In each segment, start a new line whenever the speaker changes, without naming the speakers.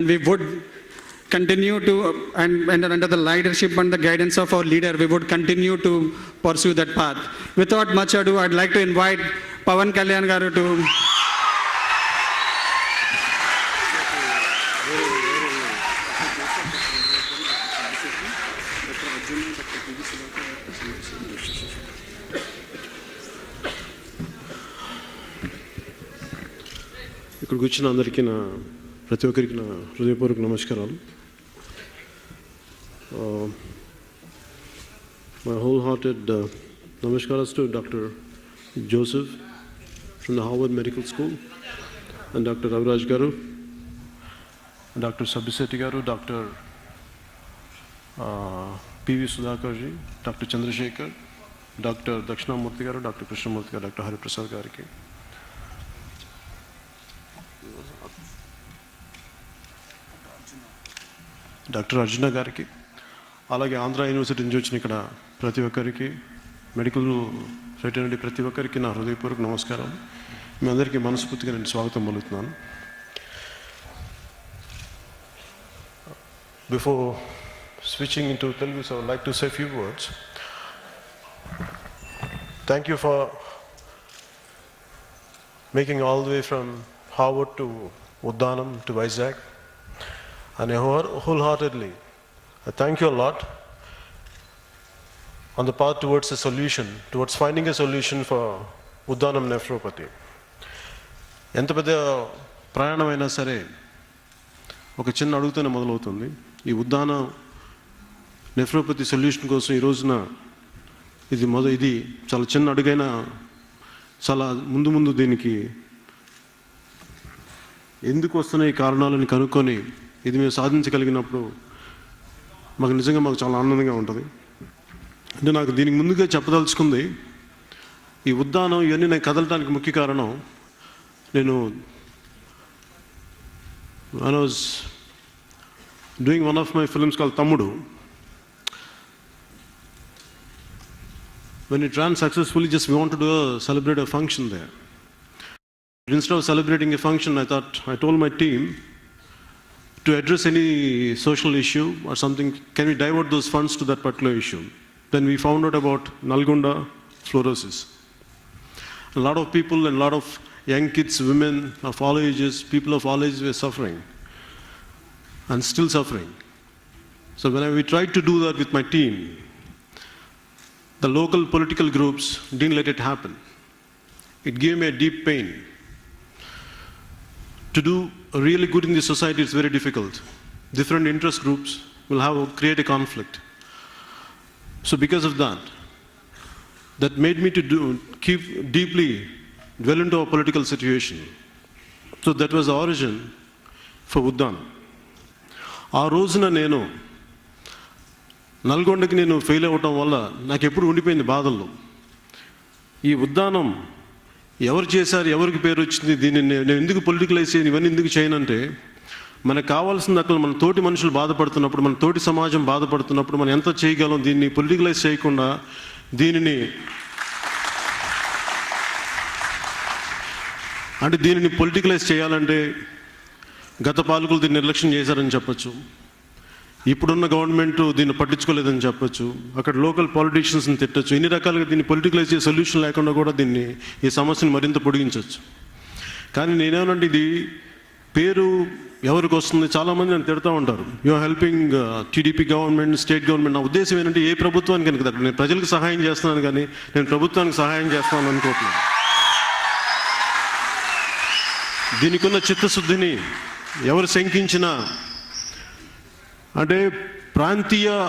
We would continue to, and, and under the leadership and the guidance of our leader, we would continue to pursue that path. Without much ado, I'd like to invite Pawan Kalyan Garu to
ఇక్కడికి వచ్చిన అందరికీ నా ప్రతి ఒక్కరికి నా హృదయపూర్వక నమస్కారాలు. My whole hearted నమస్కారాలు to doctor Joseph from the Harvard medical school and doctor Raviraj గారు డాక్టర్ సబ్బిశెట్టి గారు doctor P V Sudhakar ji doctor Chandrasekhar doctor Dakshinamurthy గారు డాక్టర్ కృష్ణమూర్తి గారు డాక్టర్ హరిప్రసాద్ గారికి డాక్టర్ అర్జున గారికి అలాగే ఆంధ్ర యూనివర్సిటీ నుంచి వచ్చిన ఇక్కడ ప్రతి ఒక్కరికి మెడికల్ ఫ్రెటర్నిటీ ప్రతి ఒక్కరికి నా హృదయపూర్వక నమస్కారం. మీ అందరికీ మనస్ఫూర్తిగా నేను స్వాగతం పలుకుతున్నాను. Before switching in to Telugu so like to say few words thank you for making all the way from Harvard to Uddanam to Vizag and I whole- wholeheartedly I thank you a lot on the path towards a solution, towards finding a solution for Uddanam nephropathy ఎంత పెద్ద ప్రయాణమైనా సరే ఒక చిన్న అడుగుతూనే మొదలవుతుంది. ఈ ఉద్దాన nephropathy solution కోసం ఈ రోజున ఇది మొద ఇది చాలా చిన్న అడుగైనా చాలా ముందు ముందు దీనికి ఎందుకు వస్తున్నాయి ఈ కారణాలని కనుక్కొని ఇది మేము సాధించగలిగినప్పుడు మాకు నిజంగా మాకు చాలా ఆనందంగా ఉంటుంది. అంటే నాకు దీనికి ముందుగా చెప్పదలుచుకుంది ఈ ఉద్దానం ఇవన్నీ నేను కదలటానికి ముఖ్య కారణం నేను was doing one of my films call Thammudu. When you ran successfully just want to celebrate a function they instead of celebrating a function I thought I told my team to address any social issue or something, can we divert those funds to that particular issue? Then we found out about Nalgonda fluorosis. A lot of people and a lot of young kids, women of all ages, people of all ages were suffering and still suffering. So when I, we tried to do that with my team, the local political groups didn't let it happen. It gave me a deep pain. To do really good in the society it's very difficult. Different interest groups will have create a conflict. So because of that, that made me to do keep deeply dwell into our political situation. So that was the origin for Uddan. ఆ రోజున నేను నల్గొండకి నేను fail అవ్వటం వల్ల నాకు ఎప్పుడు ఉండిపోయింది బాధల్లో ఈ ఉద్దానం ఎవరు చేశారు ఎవరికి పేరు వచ్చింది దీన్ని నేను ఎందుకు పొలిటికలైజ్ చేయను ఇవన్నీ ఎందుకు చేయనంటే మనకు కావాల్సింది అక్కడ మన తోటి మనుషులు బాధపడుతున్నప్పుడు మన తోటి సమాజం బాధపడుతున్నప్పుడు మనం ఎంత చేయగలం దీన్ని పొలిటికలైజ్ చేయకుండా దీనిని అంటే దీనిని పొలిటికలైజ్ చేయాలంటే గత పాలకులు దీన్ని నిర్లక్ష్యం చేశారని చెప్పొచ్చు. ఇప్పుడున్న గవర్నమెంట్ దీన్ని పట్టించుకోలేదని చెప్పొచ్చు. అక్కడ లోకల్ పాలిటీషియన్స్ని తిట్టచ్చు. ఇన్ని రకాలుగా దీన్ని పొలిటికలైజ్ చేసే సొల్యూషన్ లేకుండా కూడా దీన్ని ఈ సమస్యను మరింత పొడిగించవచ్చు కానీ నేనేమనంటే ఇది పేరు ఎవరికి వస్తుంది? చాలామంది నన్ను తిడతా ఉంటారు. You helping TDP government state government నా ఉద్దేశం ఏంటంటే ఏ ప్రభుత్వానికి కనుక నేను ప్రజలకు సహాయం చేస్తున్నాను కానీ నేను ప్రభుత్వానికి సహాయం చేస్తాను అనుకోవట్లేదు. దీనికి ఉన్న చిత్తశుద్ధిని ఎవరు శంకించినా అంటే ప్రాంతీయ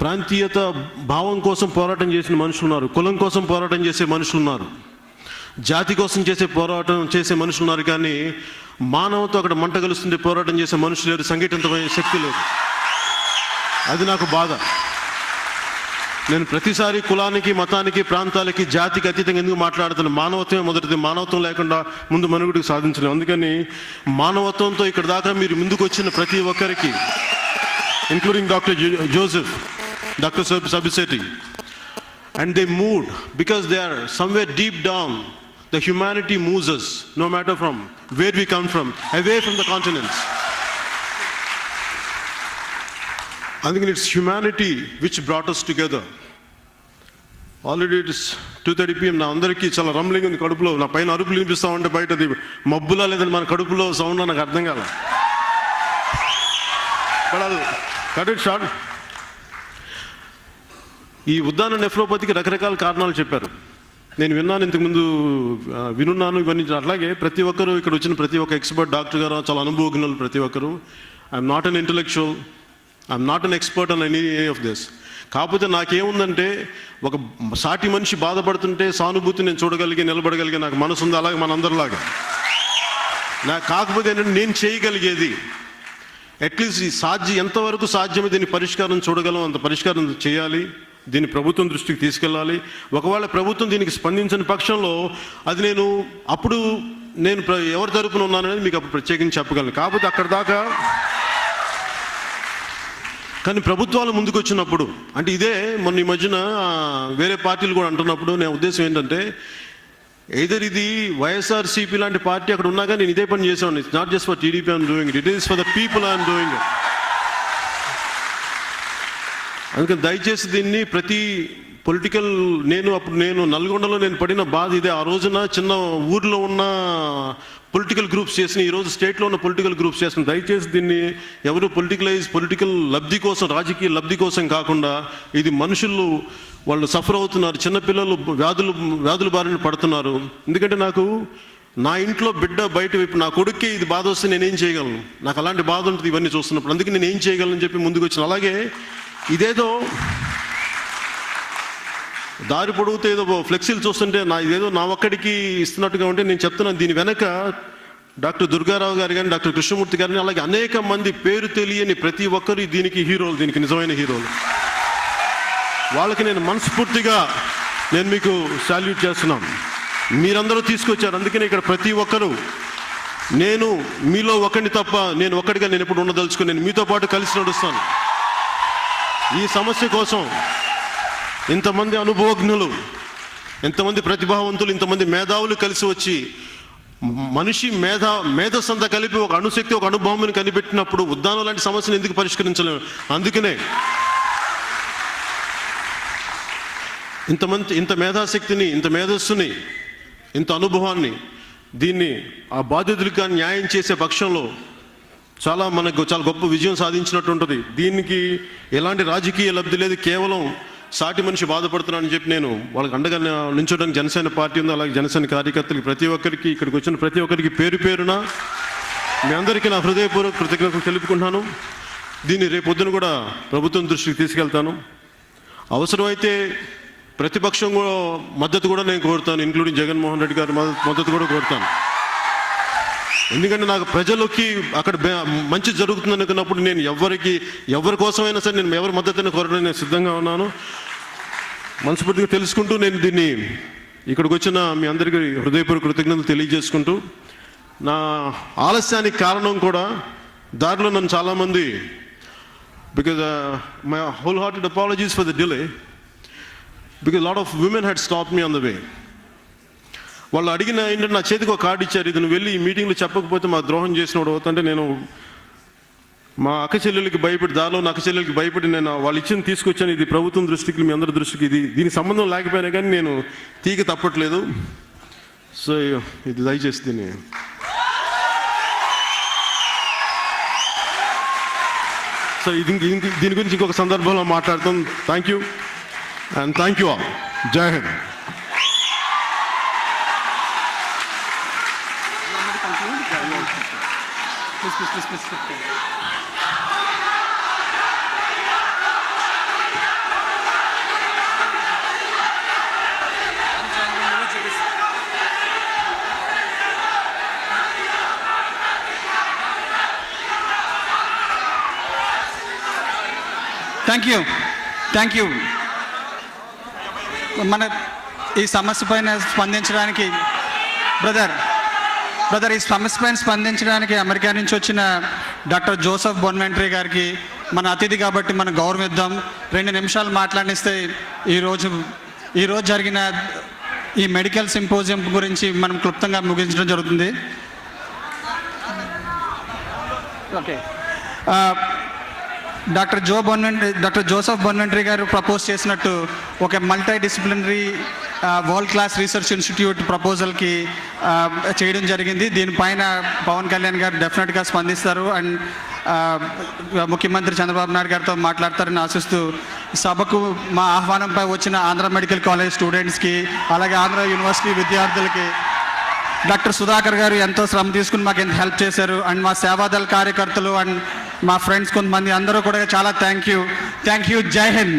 ప్రాంతీయత భావం కోసం పోరాటం చేసిన మనుషులు ఉన్నారు. కులం కోసం పోరాటం చేసే మనుషులు ఉన్నారు. జాతి కోసం చేసే పోరాటం చేసే మనుషులు ఉన్నారు కానీ మానవతో అక్కడ మంట కలుస్తుంది పోరాటం చేసే మనుషులు లేరు సంఘటితమైన శక్తి లేదు. అది నాకు బాధ. నేను ప్రతిసారి కులానికి మతానికి ప్రాంతాలకి జాతికి అతీతంగా ఎందుకు మాట్లాడుతున్నాను మానవత్వమే మొదటిది. మానవత్వం లేకుండా ముందు మనుగుడికి సాధించలేము అందుకని మానవత్వంతో ఇక్కడ దాకా మీరు ముందుకు వచ్చిన ప్రతి ఒక్కరికి including doctor Joseph doctor Sabisetti and they moved because they are somewhere deep down the humanity moves no matter from where we come from away from the continents అందుకని it's humanity which brought together already it's two thirty PM నా అందరికీ చాలా rumbling ఉంది కడుపులో. నా పైన అరుపులు వినిపిస్తా ఉంటే బయటది. మబ్బులా లేదని మన కడుపులో సౌండ్ నాకు అర్థం కాల. కట్ ఇట్ షార్ట్ ఈ ఉద్దాన నెఫ్రోపతికి రకరకాల కారణాలు చెప్పారు. నేను విన్నాను ఇంతకుముందు వినున్నాను ఇవన్నీ అట్లాగే ప్రతి ఒక్కరు ఇక్కడ వచ్చిన ప్రతి ఒక్క ఎక్స్పర్ట్ డాక్టర్ గారు చాలా అనుభవజ్ఞులు ప్రతి ఒక్కరు. I'm not an intellectual I'm not an expert on any of this కాకపోతే నాకేముందంటే ఒక సాటి మనిషి బాధపడుతుంటే సానుభూతి నేను చూడగలిగి నిలబడగలిగే నాకు మనసు ఉంది అలాగే మనందరిలాగా. నాకు కాకపోతే ఏంటంటే నేను చేయగలిగేది అట్లీస్ట్ ఈ సాధ్యం ఎంతవరకు సాధ్యమే దీని పరిష్కారం చూడగలం అంత పరిష్కారం చేయాలి దీన్ని ప్రభుత్వం దృష్టికి తీసుకెళ్ళాలి. ఒకవేళ ప్రభుత్వం దీనికి స్పందించని పక్షంలో అది నేను అప్పుడు నేను ప్ర- ఎవరి తరపున ఉన్నాననేది మీకు అప్పుడు ప్రత్యేకించి చెప్పగలను. కాకపోతే అక్కడ దాకా కానీ ప్రభుత్వాలు ముందుకు వచ్చినప్పుడు అంటే ఇదే మొన్న ఈ మధ్యన వేరే పార్టీలు కూడా అంటున్నప్పుడు నా ఉద్దేశం ఏంటంటే ఎదర్ ఇది వైఎస్ఆర్సీపీ లాంటి పార్టీ అక్కడ ఉన్నా కానీ నేను ఇదే పని చేసాను it's not just for TDP I'm doing it it is for the people I'm doing అందుకని దయచేసి దీన్ని ప్రతి పొలిటికల్ నేను అప్పుడు నేను నల్గొండలో నేను పడిన బాధ ఇదే. ఆ రోజున చిన్న ఊర్లో ఉన్న పొలిటికల్ గ్రూప్స్ చేసిన ఈరోజు స్టేట్లో ఉన్న పొలిటికల్ గ్రూప్స్ చేసిన దయచేసి దీన్ని ఎవరు పొలిటికలైజ్ పొలిటికల్ లబ్ధి కోసం రాజకీయ లబ్ధి కోసం కాకుండా ఇది మనుషులు వాళ్ళు సఫర్ అవుతున్నారు చిన్నపిల్లలు వ్యాధులు వ్యాధుల బారిన పడుతున్నారు. ఎందుకంటే నాకు నా ఇంట్లో బిడ్డ బయట వైపు నా కొడుక్కి ఇది బాధ వస్తే నేనేం చేయగలను? నాకు అలాంటి బాధ ఉంటుంది ఇవన్నీ చూస్తున్నప్పుడు. అందుకే నేను ఏం చేయగలను చెప్పి ముందుకు వచ్చిన. అలాగే ఇదేదో దారి పొడుగుతో ఏదో ఫ్లెక్సీలు చూస్తుంటే నా ఇదేదో నా ఒక్కడికి ఇస్తున్నట్టుగా ఉంటే నేను చెప్తున్నాను. దీని వెనక డాక్టర్ దుర్గారావు గారు కానీ డాక్టర్ కృష్ణమూర్తి గారిని అలాగే అనేక మంది పేరు తెలియని ప్రతి ఒక్కరు దీనికి హీరోలు దీనికి నిజమైన హీరోలు. వాళ్ళకి నేను మనస్ఫూర్తిగా నేను మీకు సాల్యూట్ చేస్తున్నాను. మీరందరూ తీసుకొచ్చారు. అందుకనే ఇక్కడ ప్రతి ఒక్కరూ నేను మీలో ఒకరిని తప్ప నేను ఒక్కడిగా నేను ఎప్పుడు ఉండదలుచుకుని. నేను మీతో పాటు కలిసి నడుస్తాను. ఈ సమస్య కోసం ఇంతమంది అనుభవజ్ఞులు ఇంతమంది ప్రతిభావంతులు ఇంతమంది మేధావులు కలిసి వచ్చి మనిషి మేధ మేధస్సంతా కలిపి ఒక అణుశక్తి ఒక అనుభవంని కనిపెట్టినప్పుడు ఉద్దానం లాంటి సమస్యను ఎందుకు పరిష్కరించలేము? అందుకనే ఇంతమంది ఇంత మేధాశక్తిని ఇంత మేధస్సుని ఇంత అనుభవాన్ని దీన్ని ఆ బాధితులకు న్యాయం చేసే పక్షంలో చాలా మనకు చాలా గొప్ప విజయం సాధించినట్టు ఉంటుంది. దీనికి ఎలాంటి రాజకీయ లబ్ధి లేదు. కేవలం సాటి మనిషి బాధపడుతున్నానని చెప్పి నేను వాళ్ళకి అండగా నించోడానికి జనసేన పార్టీ ఉంది అలాగే జనసేన కార్యకర్తలకి ప్రతి ఒక్కరికి ఇక్కడికి వచ్చిన ప్రతి ఒక్కరికి పేరు పేరున మీ అందరికీ నా హృదయపూర్వక కృతజ్ఞతలు తెలుపుకుంటున్నాను. దీన్ని రేపొద్దున కూడా ప్రభుత్వం దృష్టికి తీసుకెళ్తాను. అవసరమైతే ప్రతిపక్షం కూడా మద్దతు కూడా నేను కోరుతాను ఇంక్లూడింగ్ జగన్మోహన్ రెడ్డి గారి మద్దతు మద్దతు కూడా కోరుతాను. ఎందుకంటే నాకు ప్రజలకి అక్కడ మంచి జరుగుతుంది అనుకున్నప్పుడు నేను ఎవరికి ఎవరి కోసమైనా సరే నేను ఎవరి మద్దతుని కోరడం నేను సిద్ధంగా ఉన్నాను. మనస్ఫూర్తిగా తెలుసుకుంటూ నేను దీన్ని ఇక్కడికి వచ్చిన మీ అందరికీ హృదయపూర్వక కృతజ్ఞతలు తెలియజేసుకుంటూ నా ఆలస్యానికి కారణం కూడా దారిలో నన్ను చాలామంది because my whole hearted apologies for the delay because lot of women had stop me on the way వాళ్ళు అడిగిన ఏంటంటే నా చేతికి ఒక కార్డు ఇచ్చారు ఇది నువ్వు వెళ్ళి ఈ మీటింగ్లో చెప్పకపోతే మా ద్రోహం చేసినోడు అవుతుంటే నేను మా అక్క చెల్లెలకి భయపడి దారిలో నా అక్క చెల్లెలకి భయపడి నేను వాళ్ళు ఇచ్చిన తీసుకొచ్చాను ఇది ప్రభుత్వం దృష్టికి మీ అందరి దృష్టికి ఇది దీనికి సంబంధం లేకపోయినా కానీ నేను తీగ తప్పట్లేదు. సో ఇది దయచేసి దీన్ని సో ఇది ఇది- దీని గురించి ఇంకొక సందర్భంలో మాట్లాడతాం. Thank you and thank you all Jai Hind
Please, please, please, please, please. Thank you thank you మన ఈ సమస్య పైన స్పందించడానికి బ్రదర్ బ్రదర్ ఈ సమస్య పైన స్పందించడానికి అమెరికా నుంచి వచ్చిన డాక్టర్ జోసఫ్ బొన్వెంట్రీ గారికి మన అతిథి కాబట్టి మనం గౌరవిద్దాం. రెండు నిమిషాలు మాట్లాడిస్తే ఈరోజు ఈరోజు జరిగిన ఈ మెడికల్ సింపోజియం గురించి మనం క్లుప్తంగా ముగించడం జరుగుతుంది. Okay doctor Jo Bonventre doctor Joseph Bonventre గారు ప్రపోజ్ చేసినట్టు ఒక multidisciplinary world class research institute ప్రపోజల్కి చేయడం జరిగింది. దీనిపైన పవన్ కళ్యాణ్ గారు డెఫినెట్గా స్పందిస్తారు అండ్ ముఖ్యమంత్రి చంద్రబాబు నాయుడు గారితో మాట్లాడతారని ఆశిస్తూ సభకు మా ఆహ్వానంపై వచ్చిన ఆంధ్ర మెడికల్ కాలేజ్ స్టూడెంట్స్కి అలాగే ఆంధ్ర యూనివర్సిటీ విద్యార్థులకి డాక్టర్ సుధాకర్ గారు ఎంతో శ్రమ తీసుకుని మాకు ఎంత హెల్ప్ చేశారు. అండ్ మా సేవాదళ కార్యకర్తలు అండ్ మా ఫ్రెండ్స్ కొంతమంది అందరూ కూడా చాలా థ్యాంక్ యూ థ్యాంక్ యూ జై హింద్